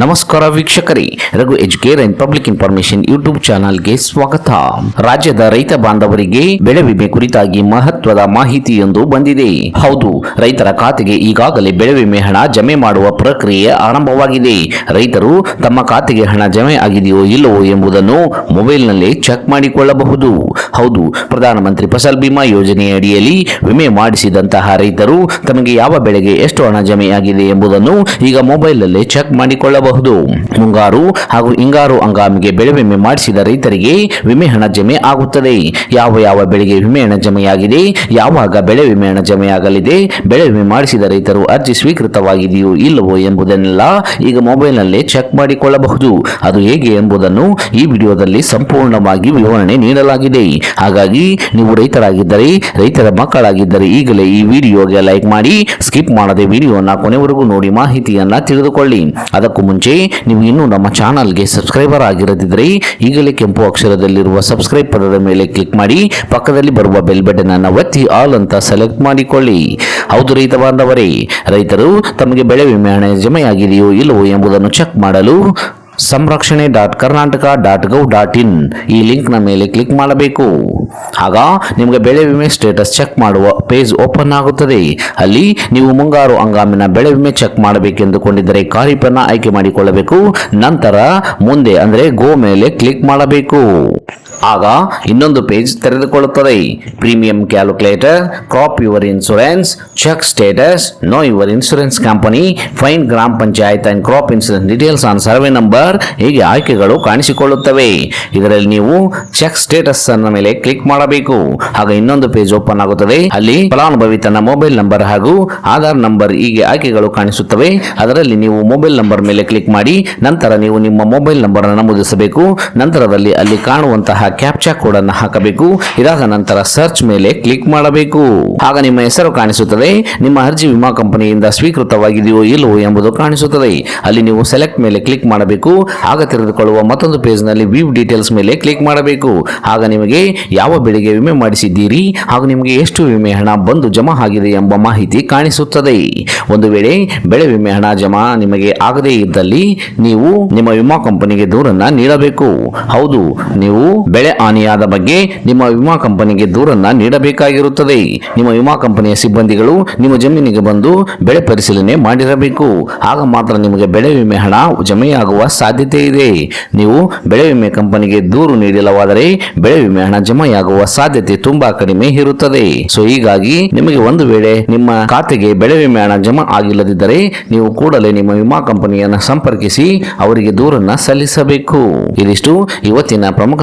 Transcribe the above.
ನಮಸ್ಕಾರ ವೀಕ್ಷಕರೇ, Raghu Educare and public information YouTube ಚಾನಲ್ಗೆ ಸ್ವಾಗತ. ರಾಜ್ಯದ ರೈತ ಬಾಂಧವರಿಗೆ ಬೆಳೆ ವಿಮೆ ಕುರಿತಾಗಿ ಮಹತ್ವದ ಮಾಹಿತಿಯೊಂದು ಬಂದಿದೆ. ಹೌದು, ರೈತರ ಖಾತೆಗೆ ಈಗಾಗಲೇ ಬೆಳೆ ವಿಮೆ ಹಣ ಜಮೆ ಮಾಡುವ ಪ್ರಕ್ರಿಯೆ ಆರಂಭವಾಗಿದೆ. ರೈತರು ತಮ್ಮ ಖಾತೆಗೆ ಹಣ ಜಮೆ ಆಗಿದೆಯೋ ಇಲ್ಲವೋ ಎಂಬುದನ್ನು ಮೊಬೈಲ್ನಲ್ಲಿ ಚೆಕ್ ಮಾಡಿಕೊಳ್ಳಬಹುದು. ಹೌದು, ಪ್ರಧಾನಮಂತ್ರಿ ಫಸಲ್ ಬಿಮಾ ಯೋಜನೆಯ ಅಡಿಯಲ್ಲಿ ವಿಮೆ ಮಾಡಿಸಿದಂತಹ ರೈತರು ತಮಗೆ ಯಾವ ಬೆಳೆಗೆ ಎಷ್ಟು ಹಣ ಜಮೆಯಾಗಿದೆ ಎಂಬುದನ್ನು ಈಗ ಮೊಬೈಲ್ನಲ್ಲಿ ಚೆಕ್ ಮಾಡಿಕೊಳ್ಳಬಹುದು. ಮುಂಗಾರು ಹಾಗೂ ಹಿಂಗಾರು ಹಂಗಾಮಿಗೆ ಬೆಳೆ ವಿಮೆ ಮಾಡಿಸಿದ ರೈತರಿಗೆ ವಿಮೆ ಹಣ ಜಮೆ ಆಗುತ್ತದೆ. ಯಾವ ಯಾವ ಬೆಳೆಗೆ ವಿಮೆ ಹಣ ಜಮೆಯಾಗಿದೆ, ಯಾವಾಗ ಬೆಳೆ ವಿಮೆ ಹಣ ಜಮೆಯಾಗಲಿದೆ, ಬೆಳೆ ವಿಮೆ ಮಾಡಿಸಿದ ರೈತರು ಅರ್ಜಿ ಸ್ವೀಕೃತವಾಗಿದೆಯೋ ಇಲ್ಲವೋ ಎಂಬುದನ್ನೆಲ್ಲ ಈಗ ಮೊಬೈಲ್ನಲ್ಲೇ ಚೆಕ್ ಮಾಡಿಕೊಳ್ಳಬಹುದು. ಅದು ಹೇಗೆ ಎಂಬುದನ್ನು ಈ ವಿಡಿಯೋದಲ್ಲಿ ಸಂಪೂರ್ಣವಾಗಿ ವಿವರಣೆ ನೀಡಲಾಗಿದೆ. ಹಾಗಾಗಿ ನೀವು ರೈತರಾಗಿದ್ದರೆ, ರೈತರ ಮಕ್ಕಳಾಗಿದ್ದರೆ ಈಗಲೇ ಈ ವಿಡಿಯೋಗೆ ಲೈಕ್ ಮಾಡಿ, ಸ್ಕಿಪ್ ಮಾಡದೆ ವಿಡಿಯೋನ ಕೊನೆವರೆಗೂ ನೋಡಿ ಮಾಹಿತಿಯನ್ನ ತಿಳಿದುಕೊಳ್ಳಿ. ಅದಕ್ಕೂ ಮುಂಚೆ ನೀವು ಇನ್ನೂ ನಮ್ಮ ಚಾನಲ್ಗೆ ಸಬ್ಸ್ಕ್ರೈಬರ್ ಆಗಿರದಿದ್ದರೆ ಈಗಲೇ ಕೆಂಪು ಅಕ್ಷರದಲ್ಲಿರುವ ಸಬ್ಸ್ಕ್ರೈಬ್ ಪದದ ಮೇಲೆ ಕ್ಲಿಕ್ ಮಾಡಿ, ಪಕ್ಕದಲ್ಲಿ ಬರುವ ಬೆಲ್ ಬಟನ್ ಅನ್ನು ಒತ್ತಿ ಆಲ್ ಅಂತ ಸೆಲೆಕ್ಟ್ ಮಾಡಿಕೊಳ್ಳಿ. ಹೌದು ರೈತ ಬಾಂಧವರೇ, ರೈತರು ತಮಗೆ ಬೆಳೆ ವಿಮೆ ಹಣ ಜಮೆಯಾಗಿದೆಯೋ ಇಲ್ಲವೋ ಎಂಬುದನ್ನು ಚೆಕ್ ಮಾಡಲು ಸಂರಕ್ಷಣೆ dot Karnataka dot gov dot in ಈ ಲಿಂಕ್ನ ಮೇಲೆ ಕ್ಲಿಕ್ ಮಾಡಬೇಕು. ಆಗ ನಿಮಗೆ ಬೆಳೆ ವಿಮೆ ಸ್ಟೇಟಸ್ ಚೆಕ್ ಮಾಡುವ ಪೇಜ್ ಓಪನ್ ಆಗುತ್ತದೆ. ಅಲ್ಲಿ ನೀವು ಮುಂಗಾರು ಹಂಗಾಮಿನ ಬೆಳೆ ವಿಮೆ ಚೆಕ್ ಮಾಡಬೇಕೆಂದುಕೊಂಡಿದ್ದರೆ ಖಾರಿಫನ್ನು ಆಯ್ಕೆ ಮಾಡಿಕೊಳ್ಳಬೇಕು. ನಂತರ ಮುಂದೆ ಅಂದರೆ ಗೋ ಮೇಲೆ ಕ್ಲಿಕ್ ಮಾಡಬೇಕು. ಆಗ ಇನ್ನೊಂದು ಪೇಜ್ ತೆರೆದುಕೊಳ್ಳುತ್ತದೆ. Premium calculator, crop your insurance check status, know your insurance company, find gram panchayat and crop insurance details on survey number ಹೀಗೆ ಆಯ್ಕೆಗಳು ಕಾಣಿಸಿಕೊಳ್ಳುತ್ತವೆ. ಇದರಲ್ಲಿ ನೀವು ಚೆಕ್ ಸ್ಟೇಟಸ್ ಅನ್ನ ಮೇಲೆ ಕ್ಲಿಕ್ ಮಾಡಬೇಕು. ಆಗ ಇನ್ನೊಂದು ಪೇಜ್ ಓಪನ್ ಆಗುತ್ತದೆ. ಅಲ್ಲಿ ಫಲಾನುಭವಿ ತನ್ನ ಮೊಬೈಲ್ ನಂಬರ್ ಹಾಗೂ ಆಧಾರ್ ನಂಬರ್ ಹೀಗೆ ಆಯ್ಕೆಗಳು ಕಾಣಿಸುತ್ತವೆ. ಅದರಲ್ಲಿ ನೀವು ಮೊಬೈಲ್ ನಂಬರ್ ಮೇಲೆ ಕ್ಲಿಕ್ ಮಾಡಿ, ನಂತರ ನೀವು ನಿಮ್ಮ ಮೊಬೈಲ್ ನಂಬರ್ ನಮೂದಿಸಬೇಕು. ನಂತರದಲ್ಲಿ ಅಲ್ಲಿ ಕಾಣುವಂತಹ ಕ್ಯಾಪ್ಚಾ ಕೋಡ್ ಅನ್ನು ಹಾಕಬೇಕು. ಇದಾದ ನಂತರ ಸರ್ಚ್ ಮೇಲೆ ಕ್ಲಿಕ್ ಮಾಡಬೇಕು. ಆಗ ನಿಮ್ಮ ಹೆಸರು ಕಾಣಿಸುತ್ತದೆ. ನಿಮ್ಮ ಅರ್ಜಿ ವಿಮಾ ಕಂಪನಿಯಿಂದ ಸ್ವೀಕೃತವಾಗಿದೆಯೋ ಇಲ್ಲವೋ ಎಂಬುದು ಕಾಣಿಸುತ್ತದೆ. ಅಲ್ಲಿ ನೀವು ಸೆಲೆಕ್ಟ್ ಮೇಲೆ ಕ್ಲಿಕ್ ಮಾಡಬೇಕು. ಆಗ ತೆರೆದುಕೊಳ್ಳುವ ಮತ್ತೊಂದು ಪೇಜ್ನಲ್ಲಿ ವ್ಯೂ ಡೀಟೇಲ್ಸ್ ಮೇಲೆ ಕ್ಲಿಕ್ ಮಾಡಬೇಕು. ಆಗ ನಿಮಗೆ ಯಾವ ಬೆಳೆಗೆ ವಿಮೆ ಮಾಡಿಸಿದ್ದೀರಿ? ಹಾಗೂ ನಿಮಗೆ ಎಷ್ಟು ವಿಮೆ ಹಣ ಬಂದು ಜಮಾ ಆಗಿದೆ ಎಂಬ ಮಾಹಿತಿ ಕಾಣಿಸುತ್ತದೆ. ಒಂದು ವೇಳೆ ಬೆಳೆ ವಿಮೆ ಹಣ ಜಮಾ ನಿಮಗೆ ಆಗದೇ ಇದ್ದಲ್ಲಿ ನೀವು ನಿಮ್ಮ ವಿಮಾ ಕಂಪನಿಗೆ ದೂರನ್ನ ನೀಡಬೇಕು. ಹೌದು, ನೀವು ಬೆಳೆ ಹಾನಿಯಾದ ಬಗ್ಗೆ ನಿಮ್ಮ ವಿಮಾ ಕಂಪನಿಗೆ ದೂರನ್ನ ನೀಡಬೇಕಾಗಿರುತ್ತದೆ. ನಿಮ್ಮ ವಿಮಾ ಕಂಪನಿಯ ಸಿಬ್ಬಂದಿಗಳು ನಿಮ್ಮ ಜಮೀನಿಗೆ ಬಂದು ಬೆಳೆ ಪರಿಶೀಲನೆ ಮಾಡಿರಬೇಕು. ಆಗ ಮಾತ್ರ ನಿಮಗೆ ಬೆಳೆ ವಿಮೆ ಹಣ ಜಮೆಯಾಗುವ ಸಾಧ್ಯತೆ ಇದೆ. ನೀವು ಬೆಳೆ ವಿಮೆ ಕಂಪನಿಗೆ ದೂರು ನೀಡಿಲ್ಲವಾದರೆ ಬೆಳೆ ವಿಮೆ ಹಣ ಜಮೆಯಾಗುವ ಸಾಧ್ಯತೆ ತುಂಬಾ ಕಡಿಮೆ ಇರುತ್ತದೆ. ಸೊ ಹೀಗಾಗಿ ನಿಮಗೆ ಒಂದು ವೇಳೆ ನಿಮ್ಮ ಖಾತೆಗೆ ಬೆಳೆ ವಿಮೆ ಹಣ ಜಮಾ ಆಗಿಲ್ಲದಿದ್ದರೆ ನೀವು ಕೂಡಲೇ ನಿಮ್ಮ ವಿಮಾ ಕಂಪನಿಯನ್ನು ಸಂಪರ್ಕಿಸಿ ಅವರಿಗೆ ದೂರನ್ನ ಸಲ್ಲಿಸಬೇಕು. ಇದಿಷ್ಟು ಇವತ್ತಿನ ಪ್ರಮುಖ